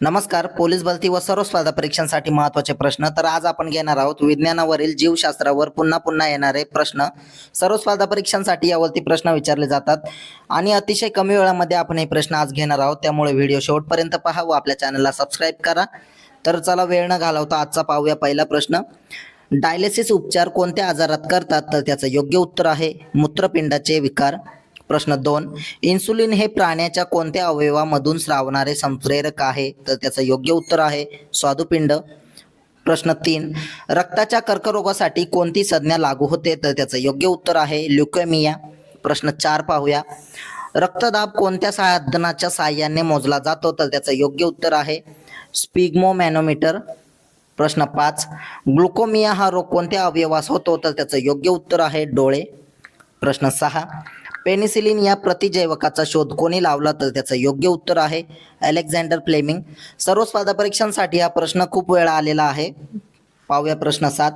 नमस्कार पोलीस भरती व सर्व स्पर्धा परीक्षांसाठी महत्त्वाचे प्रश्न. तर आज आपण घेणार आहोत विज्ञानावरील जीवशास्त्रावर पुन्हा पुन्हा येणारे प्रश्न. सर्व स्पर्धा परीक्षांसाठी यावरती प्रश्न विचारले जातात आणि अतिशय कमी वेळामध्ये आपण हे प्रश्न आज घेणार आहोत. त्यामुळे व्हिडिओ शेवटपर्यंत पहा व आपल्या चॅनलला सबस्क्राईब करा. तर चला वेळ न घालवता आजचा पाहूया पहिला प्रश्न. डायलिसिस उपचार कोणत्या आजारात करतात? तर त्याचं योग्य उत्तर आहे मूत्रपिंडाचे विकार. प्रश्न दोन इन्सुलिन हे प्राण्याच्या कोणत्या अवयवामधून स्रावणारे संप्रेरक आहे? तर त्याचं योग्य उत्तर आहे स्वादुपिंड. प्रश्न तीन रक्ताच्या कर्करोगासाठी कोणती संज्ञा लागू होते? तर त्याचं योग्य उत्तर आहे ल्युकेमिया. प्रश्न चार पाहूया. रक्तदाब कोणत्या साधनाच्या साहाय्याने मोजला जातो? तर त्याचं योग्य उत्तर आहे स्पिग्मोमॅनोमीटर. प्रश्न पाच ग्लुकोमिया हा रोग कोणत्या अवयवास होतो? तर त्याचं योग्य उत्तर आहे डोळे. प्रश्न सहा पेनिसिलिन या प्रतिजैवकाचा शोध कोणी लावला तर त्याचं योग्य उत्तर आहे अलेक्झांडर फ्लेमिंग. सर्व स्पर्धा परीक्षांसाठी हा प्रश्न खूप वेळा आलेला आहे. पाहूया प्रश्न सात.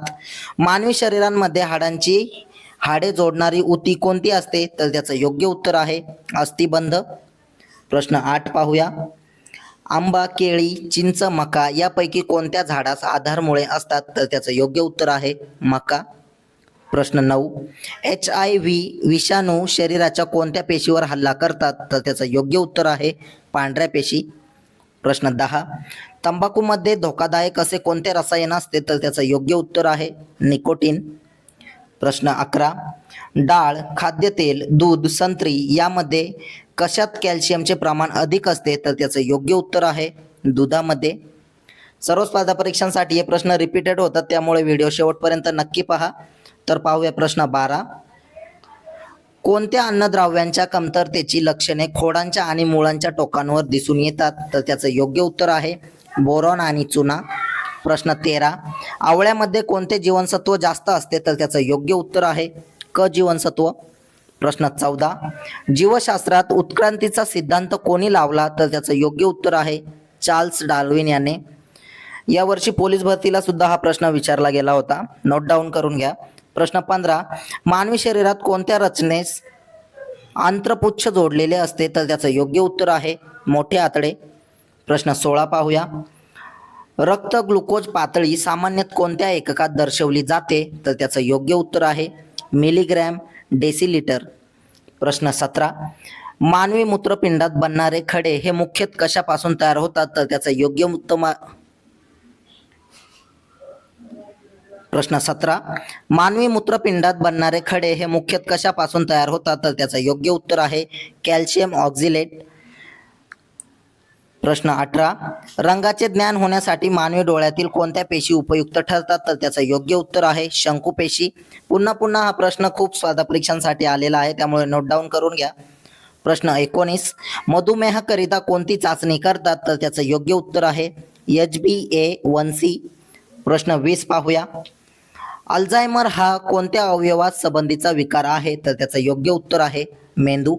मानवी शरीरांमध्ये हाडांची हाडे जोडणारी उती कोणती असते? तर त्याचं योग्य उत्तर आहे अस्थिबंध. प्रश्न आठ पाहूया. आंबा केळी चिंच मका यापैकी कोणत्या झाडास आधारमुळे असतात? तर त्याचं योग्य उत्तर आहे मका. प्रश्न नऊ. एच आय व्ही विषाणू शरीराच्या कोणत्या पेशीवर हल्ला करतात? तर त्याचं योग्य उत्तर आहे पांढऱ्या पेशी. प्रश्न दहा. तंबाखूमध्ये धोकादायक असे कोणते रसायन असते? तर त्याचं योग्य उत्तर आहे निकोटीन. प्रश्न अकरा. डाळ खाद्यतेल दूध संत्री यामध्ये कशात कॅल्शियमचे प्रमाण अधिक असते? तर त्याचं योग्य उत्तर आहे दुधामध्ये. सर्व स्पर्धा परीक्षांसाठी हे प्रश्न रिपीटेड होतात त्यामुळे व्हिडिओ शेवटपर्यंत नक्की पहा. तर पाहूया प्रश्न बारा. कोणत्या अन्नद्रव्यांच्या कमतरतेची लक्षणे खोडांच्या आणि मुळांच्या टोकांवर दिसून येतात? तर त्याचं योग्य उत्तर आहे बोरॉन आणि चुना. प्रश्न तेरा. आवळ्यामध्ये कोणते जीवनसत्व जास्त असते? तर त्याचं योग्य उत्तर आहे क जीवनसत्व. प्रश्न चौदा. जीवशास्त्रात उत्क्रांतीचा सिद्धांत कोणी लावला? तर त्याचं योग्य उत्तर आहे चार्ल्स डाल्विन याने. यावर्षी पोलीस भरतीला सुद्धा हा प्रश्न विचारला गेला होता. नोट डाऊन करून घ्या. प्रश्न पंधरा. मानवी शरीरात कोणत्या रचनेस आंत्रपुच्छ जोडलेले असते? तर त्याचं योग्य उत्तर आहे मोठे आतडे. प्रश्न सोळा पाहूया. रक्त ग्लुकोज पातळी सामान्यतः कोणत्या एककात दर्शवली जाते? तर त्याचं योग्य उत्तर आहे मिलीग्रॅम डेसिलिटर. प्रश्न सतरा. मानवी मूत्रपिंडात बनणारे खडे हे मुख्यत कशापासून तयार होतात? तर त्याचं योग्य उत्तम प्रश्न सतरा. मानवी मूत्रपिंडात बनणारे खडे हे मुख्यत कशापासून तयार होतात? तर त्याचं योग्य उत्तर आहे कॅल्शियम ऑक्झिलेट. प्रश्न अठरा. रंगाचे ज्ञान होण्यासाठी मानवी डोळ्यातील कोणत्या पेशी उपयुक्त ठरतात? तर त्याचं योग्य उत्तर आहे शंकुपेशी पुन्हा पुन्हा हा प्रश्न खूप स्पर्धा परीक्षांसाठी आलेला आहे त्यामुळे नोट डाऊन करून घ्या. प्रश्न एकोणीस. मधुमेहाकरिता कोणती चाचणी करतात? तर त्याचं योग्य उत्तर आहे H B A one C प्रश्न वीस पाहूया. अल्झायमर हा कोणत्या अवयवात संबंधीचा विकार आहे? तर त्याचं योग्य उत्तर आहे मेंदू.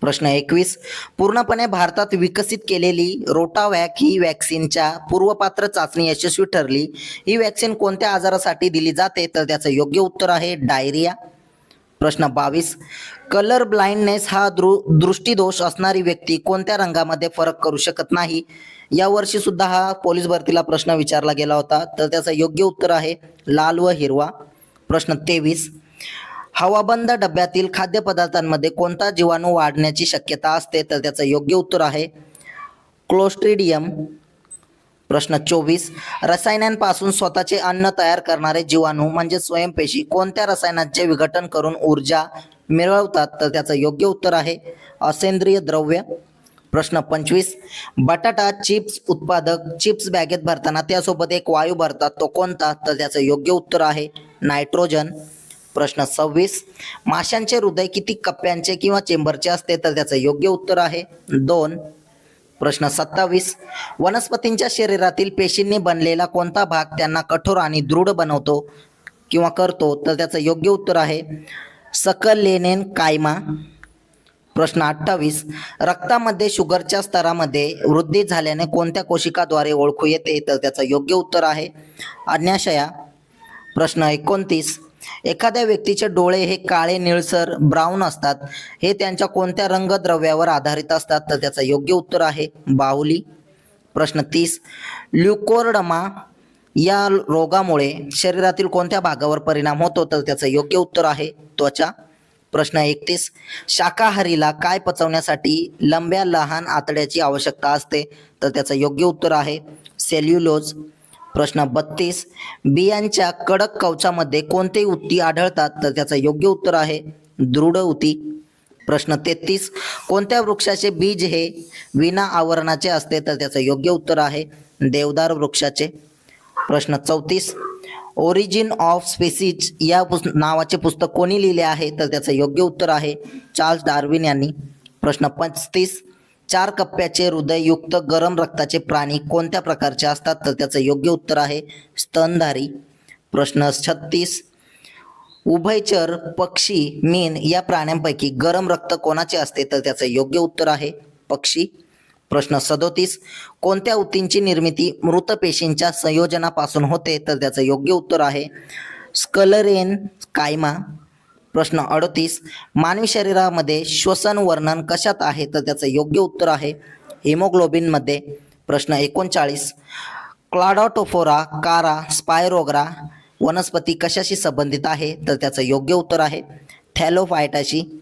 प्रश्न एकवीस. पूर्णपणे भारतात विकसित केलेली रोटावॅक ही वॅक्सिनच्या पूर्वपात्र चाचणी यशस्वी ठरली. ही वॅक्सिन कोणत्या आजारासाठी दिली जाते? तर त्याचं योग्य उत्तर आहे डायरिया. प्रश्न बावीस. कलर ब्लाइंडनेस हा दृ दृष्टीदोष असणारी व्यक्ती कोणत्या रंगामध्ये फरक करू शकत नाही? यावर्षी सुद्धा हा पोलीस भरतीला प्रश्न विचारला गेला होता. तर त्याचं योग्य उत्तर आहे लाल व हिरवा. प्रश्न तेवीस. हवाबंद डब्यातील खाद्यपदार्थांमध्ये कोणता जीवाणू वाढण्याची शक्यता असते? तर त्याचं योग्य उत्तर आहे क्लोस्ट्रिडियम प्रश्न चोवीस. रसायनांपासून स्वतःचे अन्न तयार करणारे जीवाणू म्हणजे स्वयंपेशी कोणत्या रसायनांचे विघटन करून ऊर्जा मिळवतात? तर त्याचं योग्य उत्तर आहे असेंद्रिय द्रव्य. प्रश्न पंचवीस. बटाटा चिप्स उत्पादक चिप्स बॅगेत भरताना त्यासोबत एक वायू भरतात तो कोणता? तर त्याचं योग्य उत्तर आहे नायट्रोजन. प्रश्न सव्वीस. माशांचे हृदय किती कप्प्यांचे किंवा चेंबरचे असते? तर त्याचं योग्य उत्तर आहे दोन. प्रश्न सत्तावीस. वनस्पतींच्या शरीरातील पेशींनी बनलेला कोणता भाग त्यांना कठोर आणि दृढ बनवतो किंवा करतो? तर त्याचं योग्य उत्तर आहे सकलेनेन कायमा. प्रश्न अठ्ठावीस. रक्तामध्ये शुगरच्या स्तरामध्ये वृद्धी झाल्याने कोणत्या कोशिकाद्वारे ओळखू येते? तर त्याचं योग्य उत्तर आहे अज्ञाशया. प्रश्न एकोणतीस. एखाद्या व्यक्तीचे डोळे हे काळे निळसर ब्राऊन असतात. हे त्यांच्या कोणत्या रंगद्रव्यावर आधारित असतात? तर त्याचं योग्य उत्तर आहे बाहुली. प्रश्न तीस. ल्युकोर्डमा या रोगामुळे शरीरातील कोणत्या भागावर परिणाम होतो? तर त्याचं योग्य उत्तर आहे त्वचा. प्रश्न एकतीस. शाकाहारीला काय पचवण्यासाठी लंब्या लहान आतड्याची आवश्यकता असते? तर त्याचं योग्य उत्तर आहे सेल्युलोज. प्रश्न बत्तीस. बियांच्या कडक कवचामध्ये कोणते उती आढळतात तर त्याचं योग्य उत्तर आहे दृढ उती. प्रश्न तेहतीस. कोणत्या वृक्षाचे बीज हे विना आवरणाचे असते तर त्याचं योग्य उत्तर आहे देवदार वृक्षाचे. प्रश्न चौतीस. ओरिजिन ऑफ स्पेसिज या पुस् नावाचे पुस्तक कोणी लिहिले आहे तर त्याचं योग्य उत्तर आहे चार्ल्स डार्विन यांनी. प्रश्न पस्तीस. चार कप्प्याचे हृदययुक्त गरम रक्ताचे प्राणी कोणत्या प्रकारचे असतात? तर त्याचं योग्य उत्तर आहे स्तनधारी. प्रश्न छत्तीस. उभयचर पक्षी मीन या प्राण्यांपैकी गरम रक्त कोणाचे असते? तर त्याचं योग्य उत्तर आहे पक्षी. प्रश्न सदोतीस. कोणत्या ऊतींची निर्मिती मृत पेशींच्या संयोजनापासून होते? तर त्याचं योग्य उत्तर आहे स्कलरेन कायमा. प्रश्न अडतीस. मानवी शरीरामध्ये श्वसन वर्णन कशात आहे? तर त्याचं योग्य उत्तर आहे हिमोग्लोबिनमध्ये प्रश्न एकोणचाळीस. क्लाडॉटोफोरा कारा स्पायरोग्रा वनस्पती कशाशी संबंधित आहे? तर त्याचं योग्य उत्तर आहे थॅलोफायटाशी.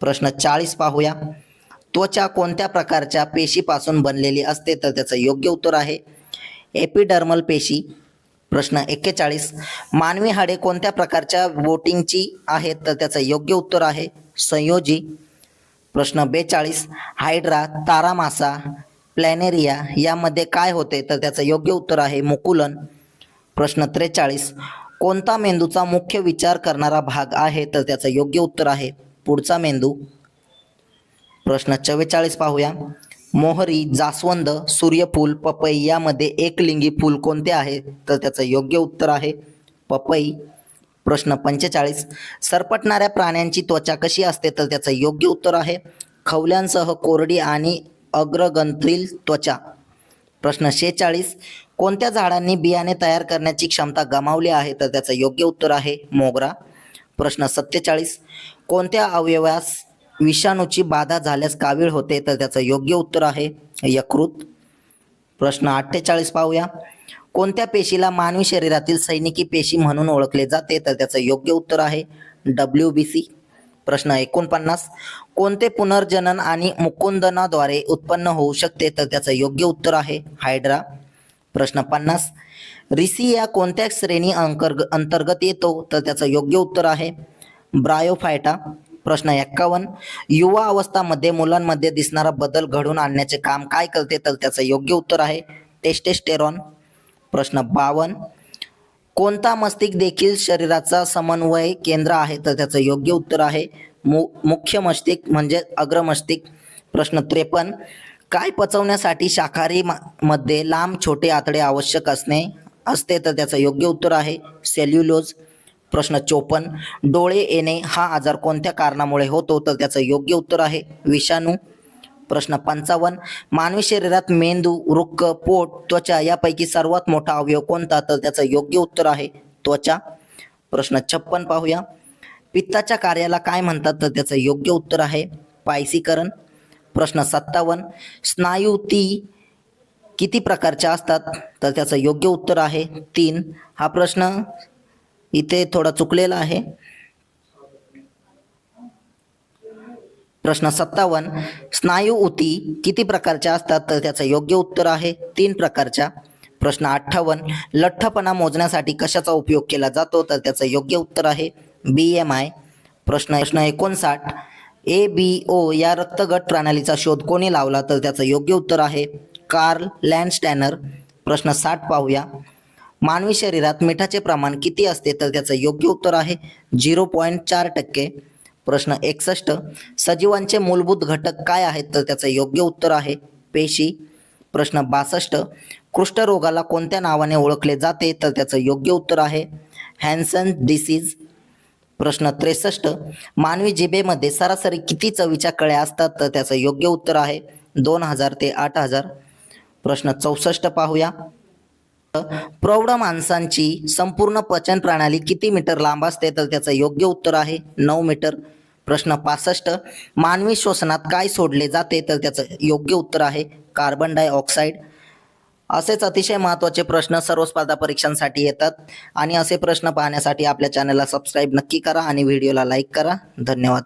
प्रश्न चाळीस पाहूया. त्वचा कोणत्या प्रकारच्या पेशीपासून बनलेली असते? तर त्याचं योग्य उत्तर आहे एपिडर्मल पेशी. प्रश्न एक्केचाळीस. मानवी हाडे कोणत्या प्रकारच्या वोटिंगची आहेत? तर त्याचं योग्य उत्तर आहे संयोजी. प्रश्न बेचाळीस. हायड्रा तारामासा प्लॅनेरिया यामध्ये काय होते? तर त्याचं योग्य उत्तर आहे मुकुलन. प्रश्न त्रेचाळीस. कोणता मेंदूचा मुख्य विचार करणारा भाग आहे? तर त्याचं योग्य उत्तर आहे पुढचा मेंदू. प्रश्न चव्वेचाळीस पाहूया. मोहरी जास्वंद सूर्यफूल पपई यामध्ये एकलिंगी फूल कोणते आहे? तर त्याचं योग्य उत्तर आहे पपई. प्रश्न पंचेचाळीस. सरपटणाऱ्या प्राण्यांची त्वचा कशी असते? तर त्याचं योग्य उत्तर आहे खवल्यांसह कोरडी आणि अग्रगंत्रील त्वचा. प्रश्न शेचाळीस कोणत्या झाडांनी बियाणे तयार करण्याची क्षमता गमावली आहे? तर त्याचं योग्य उत्तर आहे मोगरा. प्रश्न सत्तेचाळीस. कोणत्या अवयवास विषाणूची बाधा झाल्यास कावीळ होते तर त्याचं योग्य उत्तर आहे यकृत. प्रश्न अठ्ठेचाळीस पाहूया. कोणत्या पेशीला मानवी शरीरातील सैनिकी पेशी म्हणून ओळखले जाते तर त्याचं योग्य उत्तर आहे डब्ल्यू बी सी. प्रश्न एकोणपन्नास. कोणते पुनर्जनन आणि मुकुंदनाद्वारे उत्पन्न होऊ शकते तर त्याचं योग्य उत्तर आहे हायड्रा. प्रश्न पन्नास. रिसी या कोणत्या श्रेणी अंकर्ग अंतर्गत येतो तर त्याचं योग्य उत्तर आहे ब्रायोफायटा. प्रश्न एक्कावन्न. युवा अवस्थामध्ये मुलांमध्ये दिसणारा बदल घडवून आणण्याचे काम काय करते तर त्याचं योग्य उत्तर आहे टेस्टेस्टेरॉन. प्रश्न बावन्न. कोणता मस्तिष्क देखील शरीराचा समन्वय केंद्र आहे तर त्याचं योग्य उत्तर आहे मु मुख्य मस्तिष्क म्हणजे अग्रमस्तिष्क प्रश्न त्रेपन्न. काय पचवण्यासाठी शाकाहारी मध्ये लांब छोटे आतडे आवश्यक असणे असते तर त्याचं योग्य उत्तर आहे सेल्युलोज. प्रश्न चोपन्न. डोळे येणे हा आजार कोणत्या कारणामुळे होतो? तर त्याचं योग्य उत्तर आहे विषाणू. प्रश्न पंचावन्न. मानवी शरीरात मेंदू वृक्क पोट त्वचा यापैकी सर्वात मोठा अवयव कोणता? तर त्याचं योग्य उत्तर आहे त्वचा. प्रश्न छप्पन पाहूया. पित्ताच्या कार्याला काय म्हणतात? तर त्याचं योग्य उत्तर आहे पायसीकरण. प्रश्न सत्तावन्न. स्नायुती किती प्रकारच्या असतात? तर त्याचं योग्य उत्तर आहे तीन. हा प्रश्न इथे थोडा चुकलेला आहे. प्रश्न सत्तावन्न स्नायू उती किती प्रकारच्या असतात? तर त्याचं योग्य उत्तर आहे तीन प्रकारच्या. प्रश्न अठ्ठावन्न लठ्ठपणा मोजण्यासाठी कशाचा उपयोग केला जातो? तर त्याचं योग्य उत्तर आहे बी एम आय प्रश्न प्रश्न एकोणसाठ ए बी ओ या रक्तगट प्रणालीचा शोध कोणी लावला? तर त्याचं योग्य उत्तर आहे कार्ल लँडस्टॅनर. प्रश्न साठ पाहूया. मानवी शरीरात मिठाचे प्रमाण किती असते तर त्याचं योग्य उत्तर आहे झिरो पॉईंट चार टक्के. प्रश्न एकसष्ट. सजीवांचे मूलभूत घटक काय आहेत तर त्याचं योग्य उत्तर आहे पेशी. प्रश्न बासष्ट. कुष्ठरोगाला कोणत्या नावाने ओळखले जाते तर त्याचं योग्य उत्तर आहे हॅन्सन डिसीज. प्रश्न त्रेसष्ट. मानवी जिभेमध्ये सरासरी किती चवीच्या कळ्या असतात तर त्याचं योग्य उत्तर आहे दोन हजार ते आठ हजार. प्रश्न चौसष्ट पाहूया. प्रौढ माणसांची संपूर्ण पचन प्रणाली किती मीटर लांब असते तर त्याचं योग्य उत्तर आहे नऊ मीटर. प्रश्न पासष्ट मानवी श्वसनात काय सोडले जाते तर त्याचं योग्य उत्तर आहे कार्बन डायऑक्साईड. असेच अतिशय महत्त्वाचे प्रश्न सर्व स्पर्धा परीक्षांसाठी येतात आणि असे प्रश्न पाहण्यासाठी आपल्या चॅनलला सबस्क्राईब नक्की करा आणि व्हिडिओला लाईक करा. धन्यवाद.